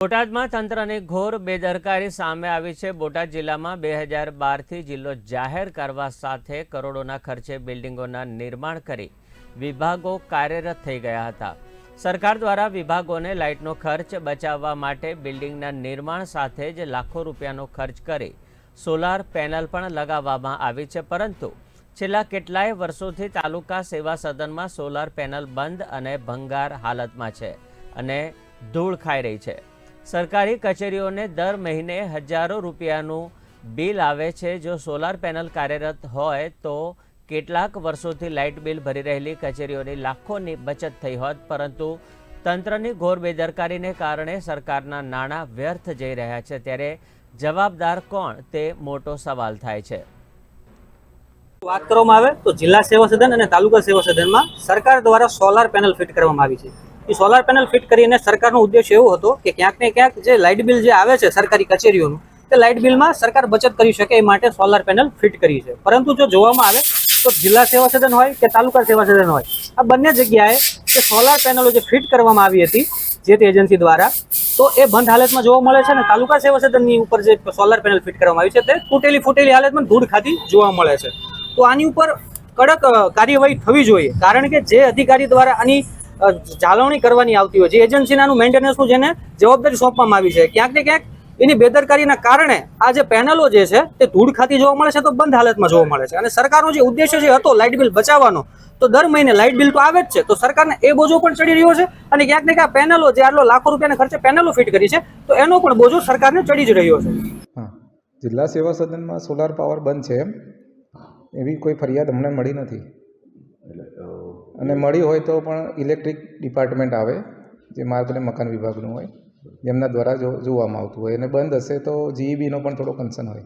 બોટાદમાં તંત્રની ઘોર બેદરકારી સામે આવી છે. બોટાદ જિલ્લામાં બે હજાર બારથી જિલ્લો જાહેર કરવા સાથે કરોડોના ખર્ચે બિલ્ડિંગોના નિર્માણ કરી વિભાગો કાર્યરત થઈ ગયા હતા. સરકાર દ્વારા વિભાગોને લાઇટનો ખર્ચ બચાવવા માટે બિલ્ડિંગના નિર્માણ સાથે જ લાખો રૂપિયાનો ખર્ચ કરી સોલાર પેનલ પણ લગાવવામાં આવી છે. પરંતુ છેલ્લા કેટલાય વર્ષોથી તાલુકા સેવા સદનમાં સોલાર પેનલ બંધ અને ભંગાર હાલતમાં છે અને ધૂળ ખાઈ રહી છે. સરકારી કચેરીઓને દર મહિને હજારો રૂપિયાનું બિલ આવે છે. જો સોલાર પેનલ કાર્યરત હોય તો કેટલાક વર્ષોથી લાઇટ બિલ ભરી રહેલી કચેરીઓની લાખોની બચત થઈ હોત. પરંતુ તંત્રની ઘોર બેદરકારીને કારણે સરકારના નાણાં વ્યર્થ જઈ રહ્યા છે. ત્યારે જવાબદાર કોણ તે મોટો સવાલ થાય છે. વાત કરવામાં આવે તો જિલ્લા સેવા સદન અને તાલુકા સેવા સદનમાં સરકાર દ્વારા સોલાર પેનલ ફિટ કરવામાં આવી છે. એ સોલાર પેનલ ફિટ કરીને સરકારનો ઉદ્દેશ એવો હતો કે ક્યાંક ને ક્યાંક જે લાઇટ બિલ જે આવે છે સરકારી કચેરીઓનું, તે લાઇટ બિલમાં સરકાર બચત કરી શકે એ માટે સોલાર પેનલ ફિટ કરી છે. પરંતુ જો જોવામાં આવે તો જિલ્લા સેવા સદન હોય કે તાલુકા સેવા સદન હોય, આ બંને જગ્યાએ જે સોલાર પેનલો જે ફિટ કરવામાં આવી હતી જે તે એજન્સી દ્વારા, તો એ બંધ હાલતમાં જોવા મળે છે અને તાલુકા સેવા સદનની ઉપર જે સોલાર પેનલ ફિટ કરવામાં આવી છે, તે તૂટેલી ફૂટેલી હાલતમાં ધૂળ ખાતી જોવા મળે છે. તો આની ઉપર કડક કાર્યવાહી થવી જોઈએ, કારણ કે જે અધિકારી દ્વારા આની જાળવણી કરવાની આવતી હોય. જે એજન્સીના આનું મેન્ટેનન્સનું જેને જવાબદારી સોંપવામાં આવી છે. ક્યાંક ને ક્યાંક એની બેદરકારીના કારણે આ જે પેનલો જે છે, તે ધૂળ ખાતી જોવા મળે છે તો બંધ હાલતમાં જોવા મળે છે. અને સરકારનો જે ઉદ્દેશ્ય જે હતો લાઇટ બિલ બચાવવાનો. તો દર મહિને લાઇટ બિલ તો આવે જ છે. તો સરકારને એ બોજો પણ ચડી રહ્યો છે અને ક્યાંક ને ક્યાંક પેનલો જે આટલો લાખો રૂપિયાના ખર્ચે પેનલો ફિટ કરી છે, તો એનો પણ બોજો સરકારને ચડી જ રહ્યો છે. જિલ્લા સેવા સદનમાં સોલાર પાવર બંધ છે એવી કોઈ ફરિયાદ અમને મળી નથી. અને મળી હોય તો પણ ઇલેક્ટ્રિક ડિપાર્ટમેન્ટ આવે, જે માર્ગ અને મકાન વિભાગનું હોય, જેમના દ્વારા જોવામાં આવતું હોય. અને બંધ હશે તો જીઈબીનો પણ થોડો કન્સર્ન હોય.